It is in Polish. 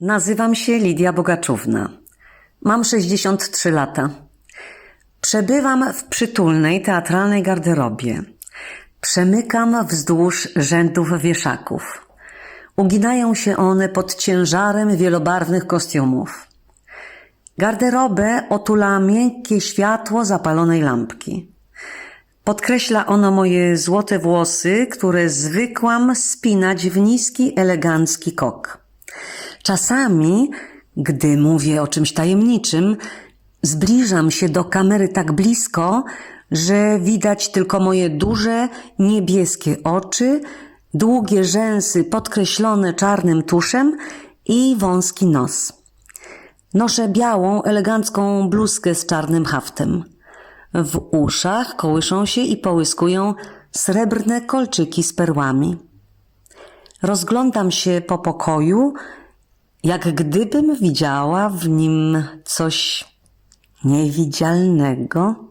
Nazywam się Lidia Bogaczówna. Mam 63 lata. Przebywam w przytulnej teatralnej garderobie. Przemykam wzdłuż rzędów wieszaków. Uginają się one pod ciężarem wielobarwnych kostiumów. Garderobę otula miękkie światło zapalonej lampki. Podkreśla ono moje złote włosy, które zwykłam spinać w niski, elegancki kok. Czasami, gdy mówię o czymś tajemniczym, zbliżam się do kamery tak blisko, że widać tylko moje duże, niebieskie oczy, długie rzęsy podkreślone czarnym tuszem i wąski nos. Noszę białą, elegancką bluzkę z czarnym haftem. W uszach kołyszą się i połyskują srebrne kolczyki z perłami. Rozglądam się po pokoju, jak gdybym widziała w nim coś niewidzialnego.